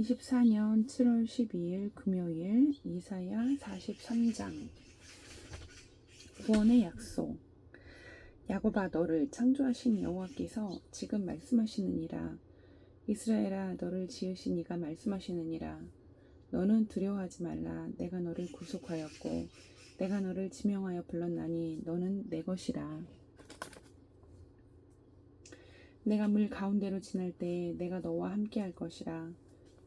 2024년 7월 12일 금요일 이사야 43장. 구원의 약속. 야곱아 너를 창조하신 여호와께서 지금 말씀하시느니라. 이스라엘아 너를 지으신 이가 말씀하시느니라. 너는 두려워하지 말라. 내가 너를 구속하였고 내가 너를 지명하여 불렀나니 너는 내 것이라. 내가 물 가운데로 지날 때에 내가 너와 함께 할 것이라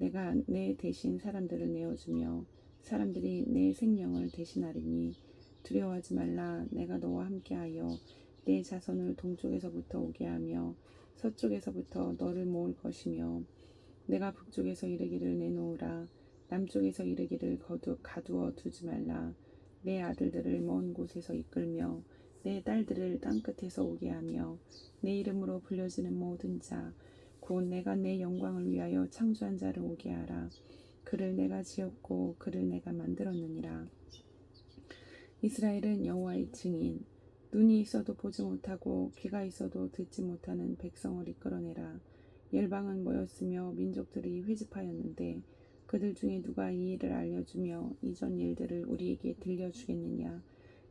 내가 내 대신 사람들을 내어주며 사람들이 내 생명을 대신하리니 두려워하지 말라. 내가 너와 함께하여 내 자손을 동쪽에서부터 오게 하며 서쪽에서부터 너를 모을 것이며 내가 북쪽에서 이르기를 내놓으라. 남쪽에서 이르기를 거두 가두어 두지 말라. 내 아들들을 먼 곳에서 이끌며 내 딸들을 땅끝에서 오게 하며 내 이름으로 불려지는 모든 자 곧 내가 내 영광을 위하여 창조한 자를 오게 하라. 그를 내가 지었고 그를 내가 만들었느니라. 이스라엘은 여호와의 증인. 눈이 있어도 보지 못하고 귀가 있어도 듣지 못하는 백성을 이끌어내라. 열방은 모였으며 민족들이 회집하였는데 그들 중에 누가 이 일을 알려주며 이전 일들을 우리에게 들려주겠느냐?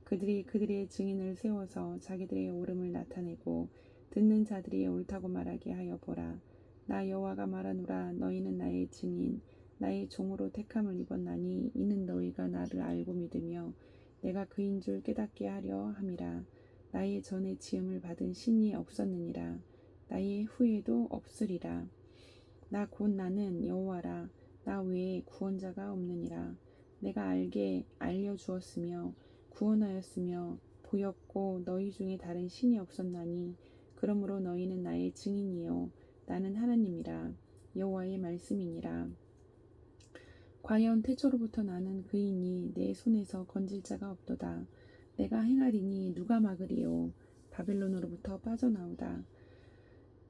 그들이 그들의 증인을 세워서 자기들의 옳음을 나타내고 듣는 자들이 옳다고 말하게 하여 보라. 나 여호와가 말하노라 너희는 나의 증인 나의 종으로 택함을 입었나니 이는 너희가 나를 알고 믿으며 내가 그인 줄 깨닫게 하려 함이라. 나의 전에 지음을 받은 신이 없었느니라. 나의 후에도 없으리라. 나 곧 나는 여호와라. 나 외에 구원자가 없느니라. 내가 알게 알려 주었으며 구원하였으며 보였고 너희 중에 다른 신이 없었나니 그러므로 너희는 나의 증인이요. 나는 하나님이라. 여호와의 말씀이니라. 과연 태초로부터 나는 그이니 내 손에서 건질 자가 없도다. 내가 행하리니 누가 막으리요? 바벨론으로부터 빠져나오다.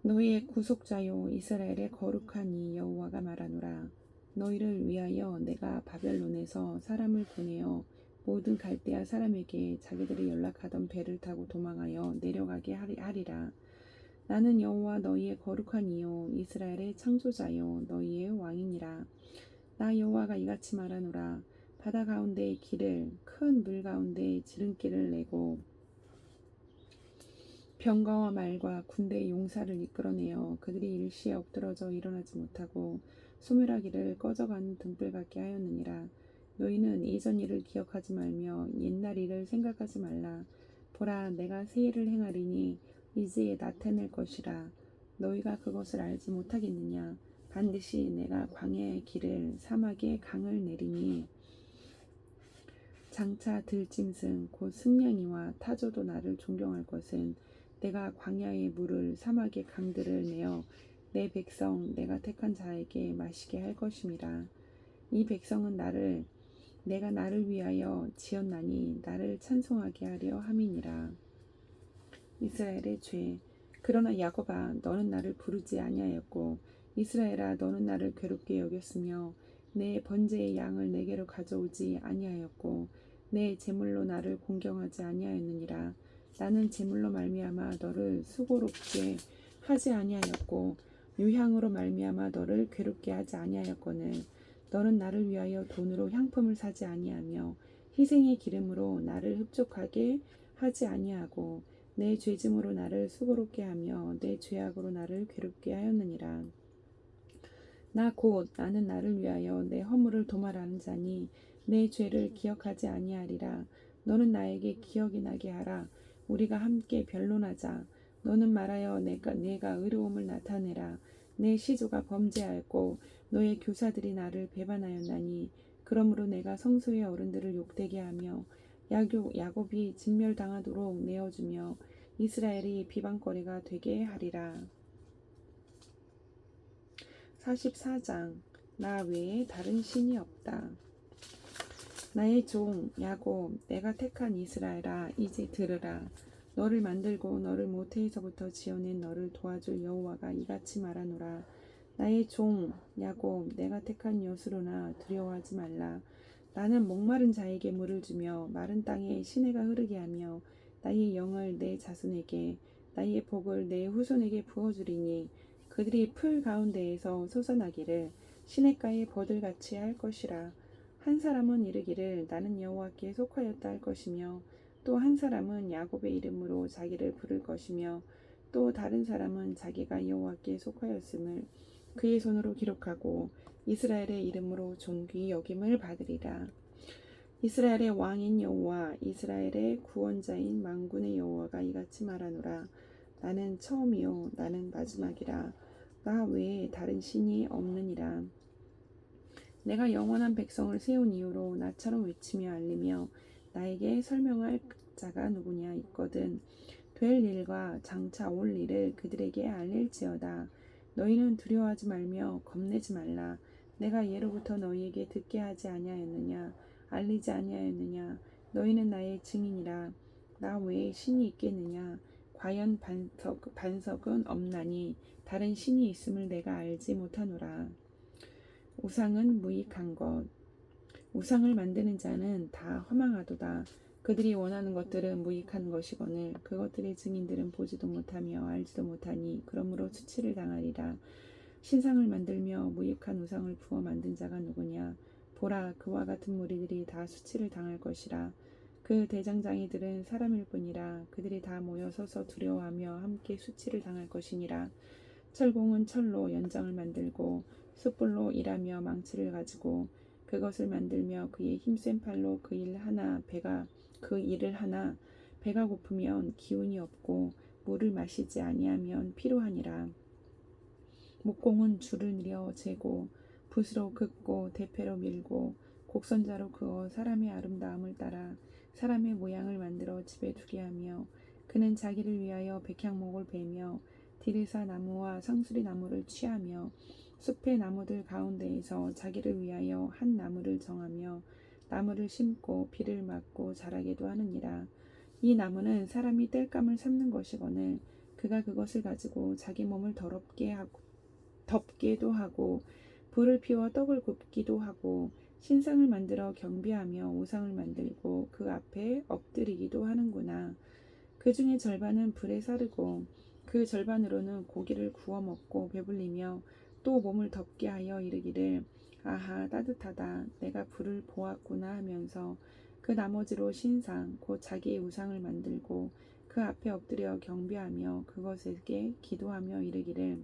너희의 구속자요 이스라엘의 거룩한 이 여호와가 말하노라. 너희를 위하여 내가 바벨론에서 사람을 보내어 모든 갈대아 사람에게 자기들이 연락하던 배를 타고 도망하여 내려가게 하리라. 나는 여호와 너희의 거룩한 이요 이스라엘의 창조자요 너희의 왕이니라. 나 여호와가 이같이 말하노라. 바다 가운데의 길을 큰 물 가운데 지름길을 내고 병거와 말과 군대의 용사를 이끌어내어 그들이 일시에 엎드러져 일어나지 못하고 소멸하기를 꺼져가는 등불 같게 하였느니라. 너희는 이전 일을 기억하지 말며 옛날 일을 생각하지 말라. 보라, 내가 새 일을 행하리니 이제 나타낼 것이라. 너희가 그것을 알지 못하겠느냐? 반드시 내가 광야의 길을 사막의 강을 내리니 장차 들짐승 곧 승냥이와 타조도 나를 존경할 것은 내가 광야의 물을 사막의 강들을 내어 내 백성 내가 택한 자에게 마시게 할 것임이라. 이 백성은 나를 내가 나를 위하여 지었나니 나를 찬송하게 하려 함이니라. 이스라엘의 죄. 그러나 야곱아 너는 나를 부르지 아니하였고 이스라엘아 너는 나를 괴롭게 여겼으며 내 번제의 양을 내게로 가져오지 아니하였고 내 제물로 나를 공경하지 아니하였느니라. 나는 제물로 말미암아 너를 수고롭게 하지 아니하였고 유향으로 말미암아 너를 괴롭게 하지 아니하였거늘 너는 나를 위하여 돈으로 향품을 사지 아니하며 희생의 기름으로 나를 흡족하게 하지 아니하고 내 죄짐으로 나를 수고롭게 하며 내 죄악으로 나를 괴롭게 하였느니라. 나 곧 나는 나를 위하여 내 허물을 도말하는 자니 내 죄를 기억하지 아니하리라. 너는 나에게 기억이 나게 하라. 우리가 함께 변론하자. 너는 말하여 내가 내가 의로움을 나타내라. 내 시조가 범죄하였고 너의 교사들이 나를 배반하였나니 그러므로 내가 성소의 어른들을 욕되게 하며 야곱, 야곱이 진멸당하도록 내어주며 이스라엘이 비방거리가 되게 하리라. 44장 나 외에 다른 신이 없다. 나의 종 야곱 내가 택한 이스라엘아 이제 들으라 너를 만들고 너를 모태에서부터 지어낸 너를 도와줄 여호와가 이같이 말하노라 나의 종 야곱 내가 택한 여수로나 두려워하지 말라. 나는 목마른 자에게 물을 주며 마른 땅에 시내가 흐르게 하며 나의 영을 내 자손에게 나의 복을 내 후손에게 부어주리니 그들이 풀 가운데에서 솟아나기를 시냇가에 버들같이 할 것이라. 한 사람은 이르기를 나는 여호와께 속하였다 할 것이며 또 한 사람은 야곱의 이름으로 자기를 부를 것이며 또 다른 사람은 자기가 여호와께 속하였음을 그의 손으로 기록하고 이스라엘의 이름으로 존귀 여김을 받으리라. 이스라엘의 왕인 여호와 이스라엘의 구원자인 만군의 여호와가 이같이 말하노라. 나는 처음이요 나는 마지막이라. 나 외에 다른 신이 없느니라. 내가 영원한 백성을 세운 이유로 나처럼 외치며 알리며 나에게 설명할 자가 누구냐 있거든. 될 일과 장차 올 일을 그들에게 알릴지어다 너희는 두려워하지 말며 겁내지 말라. 내가 예로부터 너희에게 듣게 하지 아니하였느냐? 알리지 아니하였느냐? 너희는 나의 증인이라. 나 외에 신이 있겠느냐? 과연 반석, 반석은 없나니 다른 신이 있음을 내가 알지 못하노라. 우상은 무익한 것. 우상을 만드는 자는 다 허망하도다 그들이 원하는 것들은 무익한 것이거늘 그것들의 증인들은 보지도 못하며 알지도 못하니 그러므로 수치를 당하리라. 신상을 만들며 무익한 우상을 부어 만든 자가 누구냐? 보라 그와 같은 무리들이 다 수치를 당할 것이라. 그 대장장이들은 사람일 뿐이라. 그들이 다 모여 서서 두려워하며 함께 수치를 당할 것이니라. 철공은 철로 연장을 만들고 숯불로 일하며 망치를 가지고 그것을 만들며 그의 힘센 팔로 그 일 하나 배가 그 일을 하나 배가 고프면 기운이 없고 물을 마시지 아니하면 피로하니라. 목공은 줄을 늘여 재고 붓으로 긋고 대패로 밀고 곡선자로 그어 사람의 아름다움을 따라 사람의 모양을 만들어 집에 두게 하며 그는 자기를 위하여 백향목을 베며 디르사 나무와 상수리 나무를 취하며 숲의 나무들 가운데에서 자기를 위하여 한 나무를 정하며 나무를 심고 비를 맞고 자라게도 하느니라. 이 나무는 사람이 땔감을 삼는 것이거늘 그가 그것을 가지고 자기 몸을 더럽게 하고 덮게도 하고 불을 피워 떡을 굽기도 하고 신상을 만들어 경비하며 우상을 만들고 그 앞에 엎드리기도 하는구나. 그 중에 절반은 불에 사르고 그 절반으로는 고기를 구워 먹고 배불리며 또 몸을 덮게 하여 이르기를 아하 따뜻하다 내가 불을 보았구나 하면서 그 나머지로 신상 곧 자기의 우상을 만들고 그 앞에 엎드려 경배하며 그것에게 기도하며 이르기를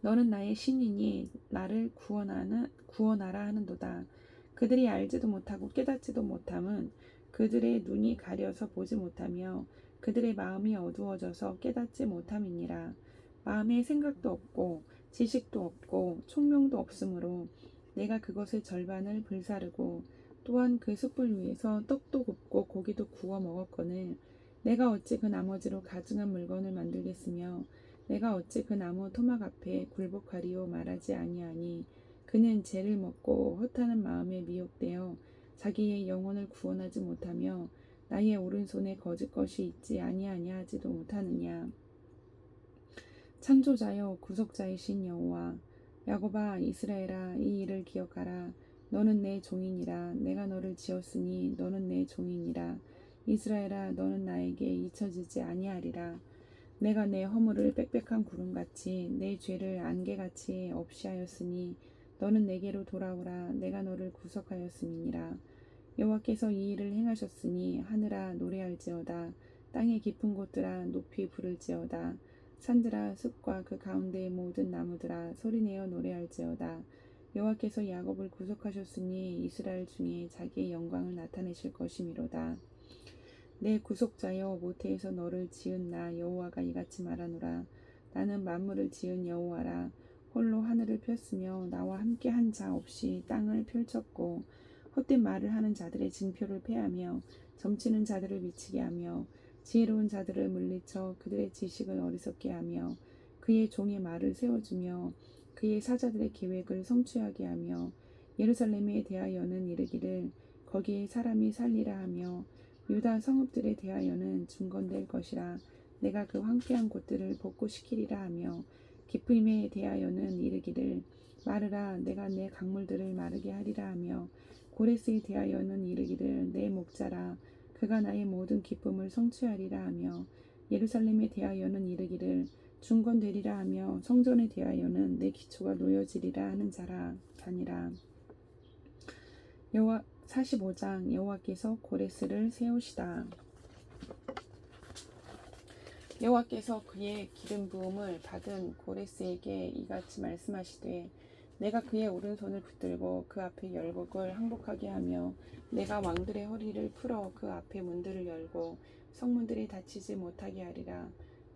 너는 나의 신이니 나를 구원하는 구원하라 하는도다. 그들이 알지도 못하고 깨닫지도 못함은 그들의 눈이 가려서 보지 못하며 그들의 마음이 어두워져서 깨닫지 못함이니라. 마음에 생각도 없고 지식도 없고 총명도 없으므로 내가 그것의 절반을 불사르고 또한 그 숯불 위에서 떡도 굽고 고기도 구워 먹었거늘 내가 어찌 그 나머지로 가증한 물건을 만들겠으며 내가 어찌 그 나무 토막 앞에 굴복하리요 말하지 아니하니 그는 죄를 먹고 허탄한 마음에 미혹되어 자기의 영혼을 구원하지 못하며 나의 오른손에 거짓 것이 있지 아니하냐 하지도 못하느냐 창조자여 구속자이신 여호와 야곱아 이스라엘아 이 일을 기억하라. 너는 내 종이니라. 내가 너를 지었으니 너는 내 종이니라. 이스라엘아 너는 나에게 잊혀지지 아니하리라. 내가 내 허물을 빽빽한 구름같이 내 죄를 안개같이 없이 하였으니 너는 내게로 돌아오라. 내가 너를 구속하였음이니라. 여호와께서 이 일을 행하셨으니 하늘아 노래할지어다. 땅의 깊은 곳들아 높이 부를지어다 산들아 숲과 그 가운데의 모든 나무들아 소리내어 노래할지어다. 여호와께서 야곱을 구속하셨으니 이스라엘 중에 자기의 영광을 나타내실 것이미로다. 내 구속자여 모태에서 너를 지은 나 여호와가 이같이 말하노라. 나는 만물을 지은 여호와라. 홀로 하늘을 폈으며 나와 함께 한 자 없이 땅을 펼쳤고 헛된 말을 하는 자들의 징표를 패하며 점치는 자들을 미치게 하며 지혜로운 자들을 물리쳐 그들의 지식을 어리석게 하며 그의 종의 말을 세워주며 그의 사자들의 계획을 성취하게 하며 예루살렘에 대하여는 이르기를 거기에 사람이 살리라 하며 유다 성읍들에 대하여는 중건될 것이라 내가 그 황폐한 곳들을 복구시키리라 하며 기쁨에 대하여는 이르기를 마르라 내가 내 강물들을 마르게 하리라 하며 고레스에 대하여는 이르기를 내 목자라 그가 나의 모든 기쁨을 성취하리라 하며 예루살렘에 대하여는 이르기를 중건되리라 하며 성전에 대하여는 내 기초가 놓여지리라 하는 자라 자니라. 여호와 45장 여호와께서 고레스를 세우시다. 여호와께서 그의 기름 부음을 받은 고레스에게 이같이 말씀하시되 내가 그의 오른손을 붙들고 그 앞에 열국을 항복하게 하며 내가 왕들의 허리를 풀어 그 앞에 문들을 열고 성문들이 닫히지 못하게 하리라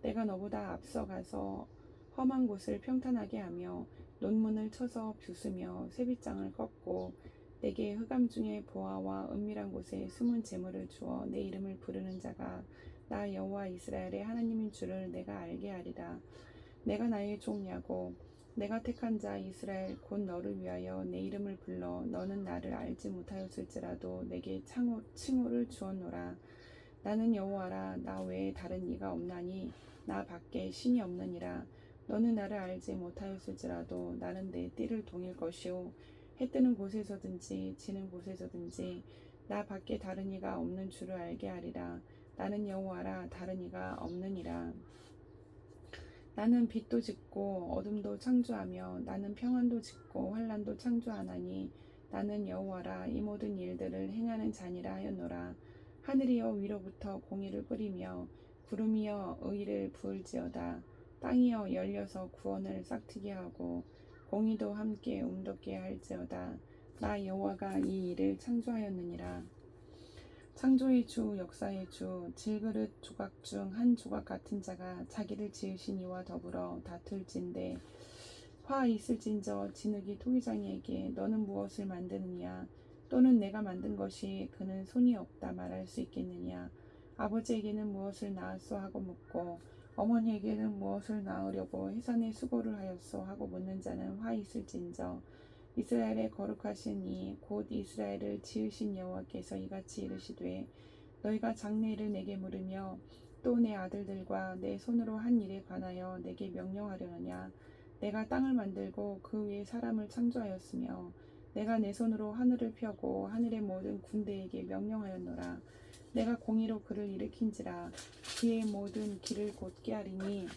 내가 너보다 앞서가서 험한 곳을 평탄하게 하며 논문을 쳐서 뷰으며 세빗장을 꺾고 내게 흑암 중에 보아와 은밀한 곳에 숨은 재물을 주어 내 이름을 부르는 자가 나 여호와 이스라엘의 하나님인 줄을 내가 알게 하리라. 내가 나의 종 야곱, 내가 택한 자 이스라엘 곧 너를 위하여 내 이름을 불러 너는 나를 알지 못하였을지라도 내게 창호, 칭호를 주었노라. 나는 여호와라 나 외에 다른 이가 없나니 나 밖에 신이 없느니라. 너는 나를 알지 못하였을지라도 나는 내 띠를 동일 것이요 해 뜨는 곳에서든지 지는 곳에서든지 나 밖에 다른 이가 없는 줄을 알게 하리라. 나는 여호와라 다른 이가 없느니라. 나는 빛도 짓고 어둠도 창조하며 나는 평안도 짓고 환란도 창조하나니 나는 여호와라 이 모든 일들을 행하는 자니라 하였노라. 하늘이여 위로부터 공의를 뿌리며 구름이여 의를 부을지어다. 땅이여 열려서 구원을 싹트게 하고 공의도 함께 움돋게 할지어다. 나 여호와가 이 일을 창조하였느니라. 창조의 주, 역사의 주, 질그릇 조각 중 한 조각 같은 자가 자기를 지으신 이와 더불어 다툴진대. 화 있을진저 진흙이 토기장이에게 너는 무엇을 만드느냐? 또는 내가 만든 것이 그는 손이 없다 말할 수 있겠느냐? 아버지에게는 무엇을 낳았소 하고 묻고 어머니에게는 무엇을 낳으려고 해산의 수고를 하였소 하고 묻는 자는 화 있을진저 이스라엘의 거룩하신 이 곧 이스라엘을 지으신 여호와께서 이같이 이르시되 너희가 장래일을 내게 물으며 또 내 아들들과 내 손으로 한 일에 관하여 내게 명령하려느냐? 내가 땅을 만들고 그 위에 사람을 창조하였으며 내가 내 손으로 하늘을 펴고 하늘의 모든 군대에게 명령하였노라. 내가 공의로 그를 일으킨지라 그의 모든 길을 곧게 하리니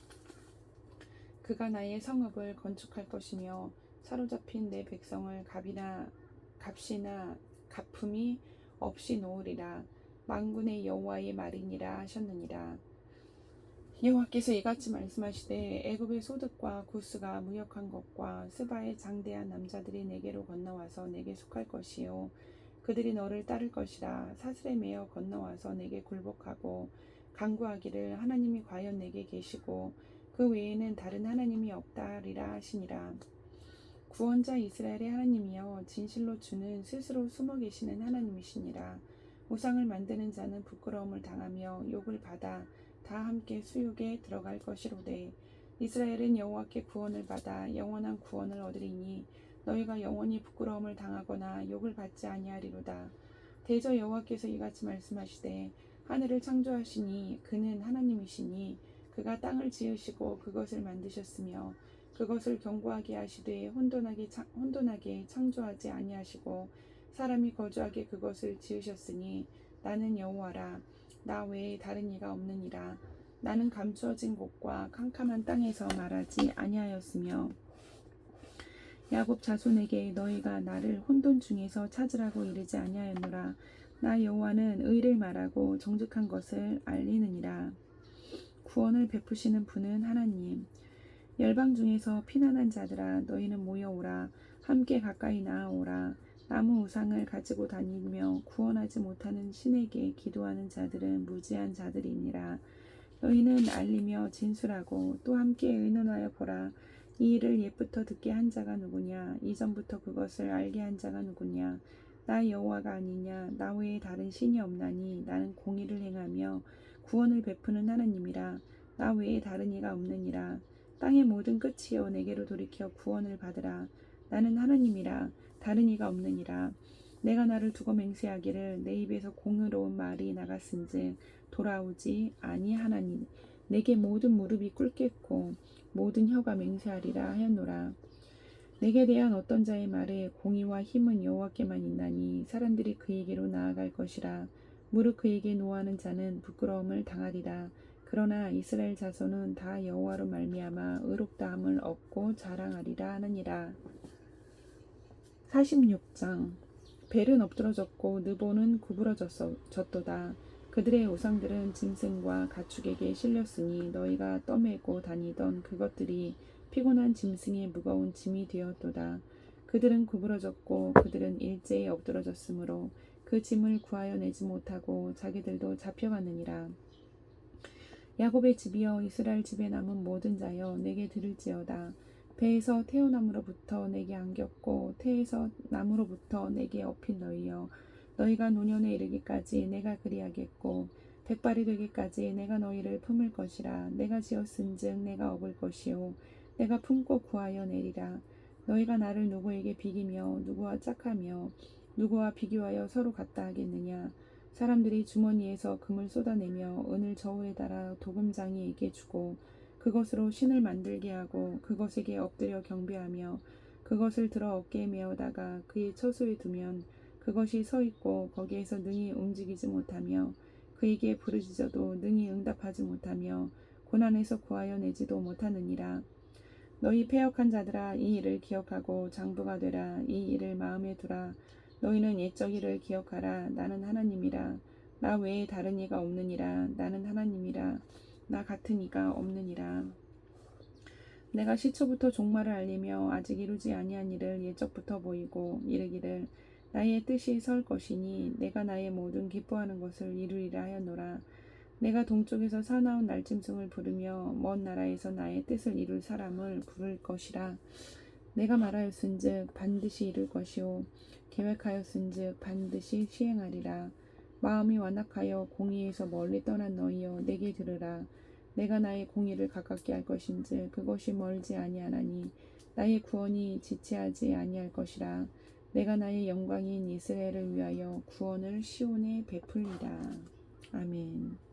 그가 나의 성읍을 건축할 것이며 사로잡힌 내 백성을 값이나 값이나 갚음이 없이 놓으리라. 만군의 여호와의 말이니라 하셨느니라. 여호와께서 이같이 말씀하시되 애굽의 소득과 구스가 무역한 것과 스바의 장대한 남자들이 내게로 건너와서 내게 속할 것이요. 그들이 너를 따를 것이라. 사슬에 매어 건너와서 내게 굴복하고 강구하기를 하나님이 과연 내게 계시고 그 외에는 다른 하나님이 없다리라 하시니라 구원자 이스라엘의 하나님이여 진실로 주는 스스로 숨어 계시는 하나님이시니라. 우상을 만드는 자는 부끄러움을 당하며 욕을 받아 다 함께 수욕에 들어갈 것이로되 이스라엘은 여호와께 구원을 받아 영원한 구원을 얻으리니 너희가 영원히 부끄러움을 당하거나 욕을 받지 아니하리로다. 대저 여호와께서 이같이 말씀하시되 하늘을 창조하시니 그는 하나님이시니 그가 땅을 지으시고 그것을 만드셨으며 그것을 견고하게 하시되 혼돈하게, 창, 혼돈하게 창조하지 아니하시고 사람이 거주하게 그것을 지으셨으니 나는 여호와라. 나 외에 다른 이가 없느니라. 나는 감추어진 곳과 캄캄한 땅에서 말하지 아니하였으며 야곱 자손에게 너희가 나를 혼돈 중에서 찾으라고 이르지 아니하였노라. 나 여호와는 의를 말하고 정직한 것을 알리느니라. 구원을 베푸시는 분은 하나님 열방 중에서 피난한 자들아 너희는 모여오라. 함께 가까이 나아오라. 나무 우상을 가지고 다니며 구원하지 못하는 신에게 기도하는 자들은 무지한 자들이니라. 너희는 알리며 진술하고 또 함께 의논하여 보라. 이 일을 옛부터 듣게 한 자가 누구냐? 이전부터 그것을 알게 한 자가 누구냐? 나 여호와가 아니냐? 나 외에 다른 신이 없나니 나는 공의를 행하며 구원을 베푸는 하나님이라. 나 외에 다른 이가 없느니라 땅의 모든 끝이여 내게로 돌이켜 구원을 받으라. 나는 하나님이라 다른 이가 없느니라. 내가 나를 두고 맹세하기를 내 입에서 공의로운 말이 나갔은즉 돌아오지 아니하나니 내게 모든 무릎이 꿇겠고 모든 혀가 맹세하리라 하였노라 내게 대한 어떤 자의 말에 공의와 힘은 여호와께만 있나니 사람들이 그에게로 나아갈 것이라 무릇 그에게 노하는 자는 부끄러움을 당하리라 그러나 이스라엘 자손은 다 여호와로 말미암아 의롭다함을 얻고 자랑하리라 하느니라 46장 벨은 엎드러졌고 느보는 구부러졌도다 그들의 우상들은 짐승과 가축에게 실렸으니 너희가 떠매고 다니던 그것들이 피곤한 짐승의 무거운 짐이 되었도다. 그들은 구부러졌고 그들은 일제히 엎드러졌으므로 그 짐을 구하여 내지 못하고 자기들도 잡혀갔느니라. 야곱의 집이여 이스라엘 집에 남은 모든 자여 내게 들을지어다. 배에서 태어남으로부터 내게 안겼고 태에서 남으로부터 내게 업힌 너희여. 너희가 노년에 이르기까지 내가 그리하겠고 백발이 되기까지 내가 너희를 품을 것이라. 내가 지었은즉 내가 업을 것이요. 내가 품고 구하여 내리라. 너희가 나를 누구에게 비기며 누구와 짝하며 누구와 비교하여 서로 같다 하겠느냐 사람들이 주머니에서 금을 쏟아내며 은을 저울에 달아 도금장이에게 주고 그것으로 신을 만들게 하고 그것에게 엎드려 경배하며 그것을 들어 어깨에 메어다가 그의 처소에 두면 그것이 서 있고 거기에서 능히 움직이지 못하며 그에게 부르짖어도 능히 응답하지 못하며 고난에서 구하여 내지도 못하느니라. 너희 패역한 자들아 이 일을 기억하고 장부가 되라 이 일을 마음에 두라 너희는 옛적 일을 기억하라. 나는 하나님이라. 나 외에 다른 이가 없느니라. 나는 하나님이라. 나 같은 이가 없느니라. 내가 시초부터 종말을 알리며 아직 이루지 아니한 일을 옛적부터 보이고 이르기를 나의 뜻이 설 것이니 내가 나의 모든 기뻐하는 것을 이루리라 하였노라. 내가 동쪽에서 사나운 날짐승을 부르며 먼 나라에서 나의 뜻을 이룰 사람을 부를 것이라. 내가 말하였은즉 반드시 이룰 것이요 계획하였은즉 반드시 시행하리라. 마음이 완악하여 공의에서 멀리 떠난 너희여 내게 들으라. 내가 나의 공의를 가깝게 할 것인즉 그것이 멀지 아니하나니 나의 구원이 지체하지 아니할 것이라. 내가 나의 영광인 이스라엘을 위하여 구원을 시온에 베풀리라. 아멘.